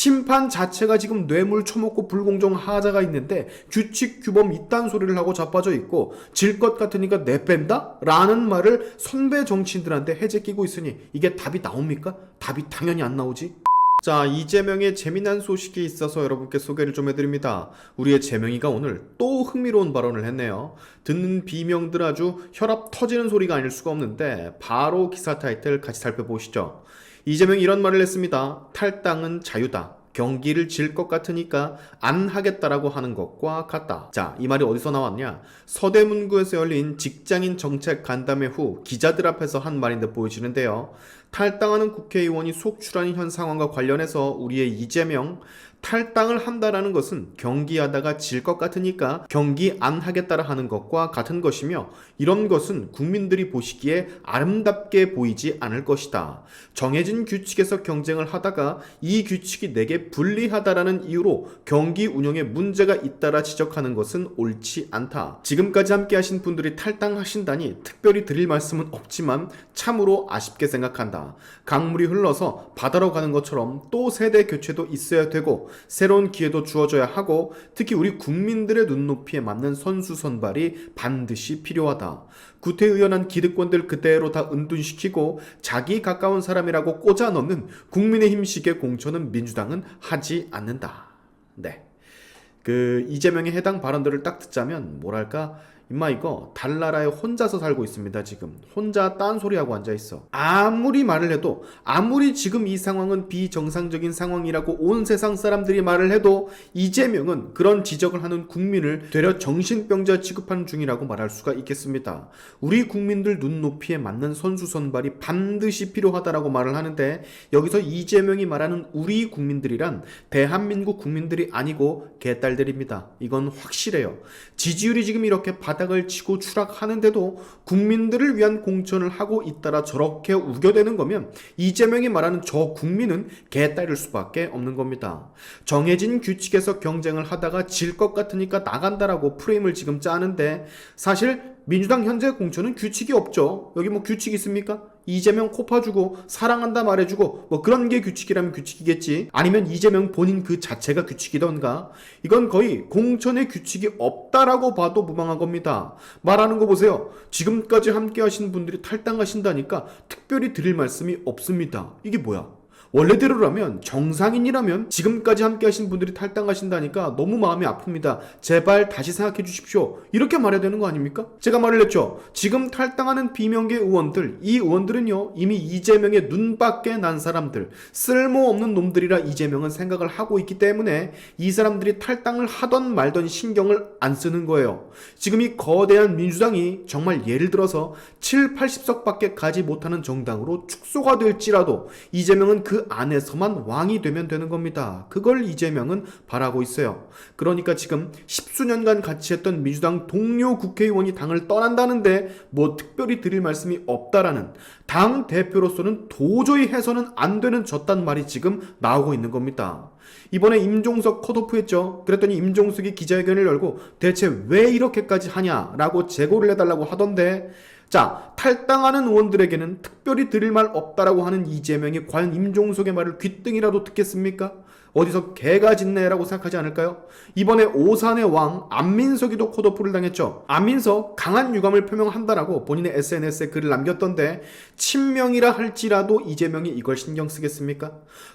심판 자체가 지금 뇌물 처먹고 불공정 하자가 있는데 규칙 규범 이딴 소리를 하고 자빠져 있고 질 것 같으니까 내뺀다? 라는 말을 선배 정치인들한테 해제 끼고 있으니 이게 답이 나옵니까? 답이 당연히 안 나오지. 자, 이재명의 재미난 소식이 있어서 여러분께 소개를 좀 해드립니다. 우리의 재명이가 오늘 또 흥미로운 발언을 했네요. 듣는 비명들 아주 혈압 터지는 소리가 아닐 수가 없는데 바로 기사 타이틀 같이 살펴보시죠. 이재명이 이런 말을 했습니다. 탈당은 자유다. 경기를 질 것 같으니까 안 하겠다라고 하는 것과 같다. 자, 이 말이 어디서 나왔냐? 서대문구에서 열린 직장인 정책 간담회 후 기자들 앞에서 한 말인데 보여지는데요. 탈당하는 국회의원이 속출하는 현 상황과 관련해서 우리의 이재명 탈당을 한다라는 것은 경기하다가 질 것 같으니까 경기 안 하겠다라 하는 것과 같은 것이며 이런 것은 국민들이 보시기에 아름답게 보이지 않을 것이다. 정해진 규칙에서 경쟁을 하다가 이 규칙이 내게 불리하다라는 이유로 경기 운영에 문제가 있다라 지적하는 것은 옳지 않다. 지금까지 함께 하신 분들이 탈당하신다니 특별히 드릴 말씀은 없지만 참으로 아쉽게 생각한다. 강물이 흘러서 바다로 가는 것처럼 또 세대 교체도 있어야 되고 새로운 기회도 주어져야 하고 특히 우리 국민들의 눈높이에 맞는 선수 선발이 반드시 필요하다. 구태의연한 기득권들 그대로 다 은둔시키고 자기 가까운 사람이라고 꽂아 넣는 국민의힘식의 공천은 민주당은 하지 않는다. 네. 그 이재명의 해당 발언들을 딱 듣자면 뭐랄까 임마 이거 달나라에 혼자서 살고 있습니다 지금. 혼자 딴소리하고 앉아있어. 아무리 말을 해도 아무리 지금 이 상황은 비정상적인 상황이라고 온 세상 사람들이 말을 해도 이재명은 그런 지적을 하는 국민을 되려 정신병자 취급하는 중이라고 말할 수가 있겠습니다. 우리 국민들 눈높이에 맞는 선수 선발이 반드시 필요하다라고 말을 하는데 여기서 이재명이 말하는 우리 국민들이란 대한민국 국민들이 아니고 개딸들입니다. 이건 확실해요. 지지율이 지금 이렇게 바닥을 치고 추락하는데도 국민들을 위한 공천을 하고 있다라 저렇게 우겨대는 거면 이재명이 말하는 저 국민은 개딸일 수밖에 없는 겁니다. 정해진 규칙에서 경쟁을 하다가 질 것 같으니까 나간다라고 프레임을 지금 짜는데 사실 민주당 현재 공천은 규칙이 없죠. 여기 뭐 규칙 있습니까? 이재명 코 파주고 사랑한다 말해주고 뭐 그런 게 규칙이라면 규칙이겠지. 아니면 이재명 본인 그 자체가 규칙이던가. 이건 거의 공천의 규칙이 없다라고 봐도 무방한 겁니다. 말하는 거 보세요. 지금까지 함께 하신 분들이 탈당하신다니까 특별히 드릴 말씀이 없습니다. 이게 뭐야? 원래대로라면 정상인이라면 지금까지 함께 하신 분들이 탈당하신다니까 너무 마음이 아픕니다. 제발 다시 생각해 주십시오. 이렇게 말해야 되는 거 아닙니까? 제가 말을 했죠. 지금 탈당하는 비명계 의원들, 이 의원들은요, 이미 이재명의 눈밖에 난 사람들, 쓸모없는 놈들이라 이재명은 생각을 하고 있기 때문에 이 사람들이 탈당을 하던 말던 신경을 안 쓰는 거예요. 지금 이 거대한 민주당이 정말 예를 들어서 7, 80석 밖에 가지 못하는 정당으로 축소가 될지라도 이재명은 그 안에서만 왕이 되면 되는 겁니다. 그걸 이재명은 바라고 있어요. 그러니까 지금 십수년간 같이 했던 민주당 동료 국회의원이 당을 떠난다는데 뭐 특별히 드릴 말씀이 없다라는 당 대표로서는 도저히 해서는 안 되는 저딴 말이 지금 나오고 있는 겁니다. 이번에 임종석 컷오프 했죠. 그랬더니 임종석이 기자회견을 열고 대체 왜 이렇게까지 하냐라고 재고를 해달라고 하던데 자, 탈당하는 의원들에게는 특별히 드릴 말 없다라고 하는 이재명이 과연 임종석의 말을 귀등이라도 듣겠습니까? 어디서 개가 짖네라고 생각하지 않을까요? 이번에 오산의 왕 안민석이도 컷오프를 당했죠. 안민석 강한 유감을 표명한다라고 본인의 SNS에 글을 남겼던데 친명이라 할지라도 이재명이 이걸 신경 쓰겠습니까?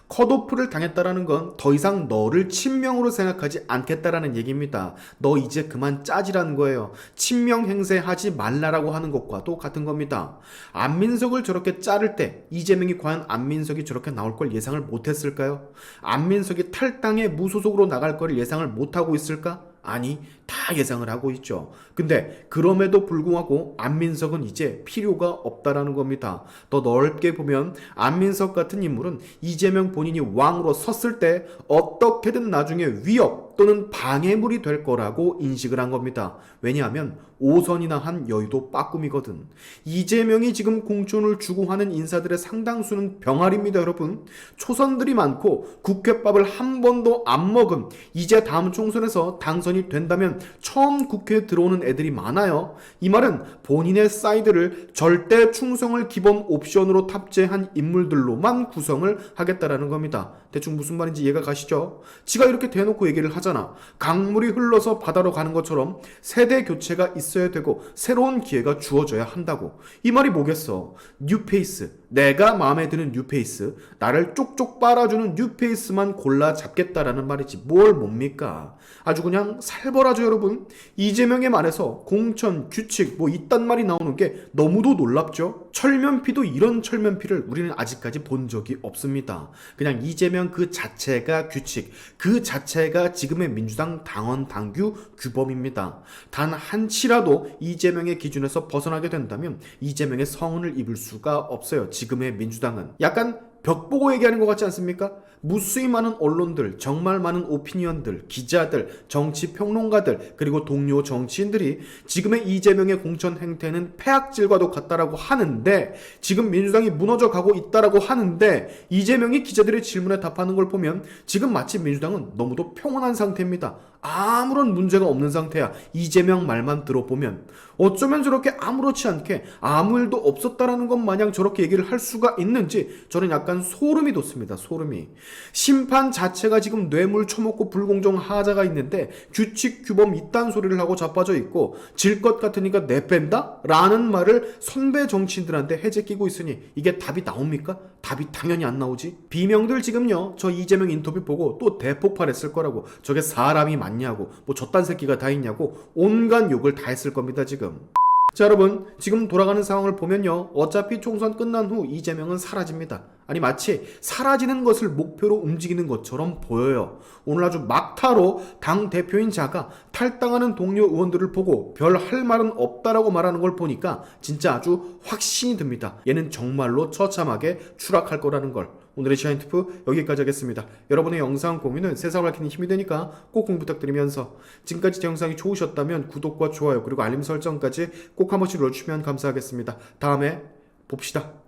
컷오프를 당했다라는 건 더 이상 너를 친명으로 생각하지 않겠다라는 얘기입니다. 너 이제 그만 짜지라는 거예요. 친명 행세하지 말라라고 하는 것과도 같은 겁니다. 안민석을 저렇게 자를 때 이재명이 과연 안민석이 저렇게 나올 걸 예상을 못했을까요? 안민 석이 탈당에 무소속으로 나갈 걸 예상을 못하고 있을까? 아니, 다 예상을 하고 있죠. 근데 그럼에도 불구하고 안민석은 이제 필요가 없다라는 겁니다. 더 넓게 보면 안민석 같은 인물은 이재명 본인이 왕으로 섰을 때 어떻게든 나중에 위협 또는 방해물이 될 거라고 인식을 한 겁니다. 왜냐하면 5선이나 한 여의도 빠꿈이거든. 이재명이 지금 공천을 주고 하는 인사들의 상당수는 병아리입니다, 여러분. 초선들이 많고 국회밥을 한 번도 안 먹은 이제 다음 총선에서 당선이 된다면 처음 국회에 들어오는 애들이 많아요. 이 말은 본인의 사이드를 절대 충성을 기본 옵션으로 탑재한 인물들로만 구성을 하겠다라는 겁니다. 대충 무슨 말인지 이해가 가시죠? 지가 이렇게 대놓고 얘기를 하잖아. 강물이 흘러서 바다로 가는 것처럼 세대 교체가 있어야 되고 새로운 기회가 주어져야 한다고. 이 말이 뭐겠어? 뉴페이스. 내가 마음에 드는 뉴페이스. 나를 쪽쪽 빨아주는 뉴페이스만 골라 잡겠다라는 말이지. 뭘 뭡니까? 아주 그냥 살벌하죠, 여러분. 이재명의 말에서 공천, 규칙, 뭐 이딴 말이 나오는 게 너무도 놀랍죠? 철면피도 이런 철면피를 우리는 아직까지 본 적이 없습니다. 그냥 이재명 그 자체가 규칙, 그 자체가 지금의 민주당 당원 당규 규범입니다. 단 한 치라도 이재명의 기준에서 벗어나게 된다면 이재명의 성은을 입을 수가 없어요. 지금의 민주당은 약간 벽 보고 얘기하는 것 같지 않습니까? 무수히 많은 언론들, 정말 많은 오피니언들, 기자들, 정치 평론가들, 그리고 동료 정치인들이 지금의 이재명의 공천 행태는 폐악질과도 같다라고 하는데 지금 민주당이 무너져 가고 있다라고 하는데 이재명이 기자들의 질문에 답하는 걸 보면 지금 마치 민주당은 너무도 평온한 상태입니다. 아무런 문제가 없는 상태야. 이재명 말만 들어보면 어쩌면 저렇게 아무렇지 않게 아무 일도 없었다라는 것 마냥 저렇게 얘기를 할 수가 있는지 저는 약간 소름이 돋습니다. 소름이. 심판 자체가 지금 뇌물 처먹고 불공정 하자가 있는데 규칙 규범 이딴 소리를 하고 자빠져 있고 질 것 같으니까 내뺀다? 라는 말을 선배 정치인들한테 해제 끼고 있으니 이게 답이 나옵니까? 답이 당연히 안 나오지. 비명들 지금요. 저 이재명 인터뷰 보고 또 대폭발했을 거라고. 저게 사람이 맞냐고. 뭐 저딴 새끼가 다 있냐고. 온갖 욕을 다 했을 겁니다, 지금. 자 여러분 지금 돌아가는 상황을 보면요 어차피 총선 끝난 후 이재명은 사라집니다 아니 마치 사라지는 것을 목표로 움직이는 것처럼 보여요 오늘 아주 막타로 당 대표인 자가 탈당하는 동료 의원들을 보고 별 할 말은 없다라고 말하는 걸 보니까 진짜 아주 확신이 듭니다 얘는 정말로 처참하게 추락할 거라는 걸 오늘의 샤인트프 여기까지 하겠습니다. 여러분의 영상 공유는 세상을 밝히는 힘이 되니까 꼭 공유 부탁드리면서 지금까지 제 영상이 좋으셨다면 구독과 좋아요 그리고 알림 설정까지 꼭 한 번씩 눌러주시면 감사하겠습니다. 다음에 봅시다.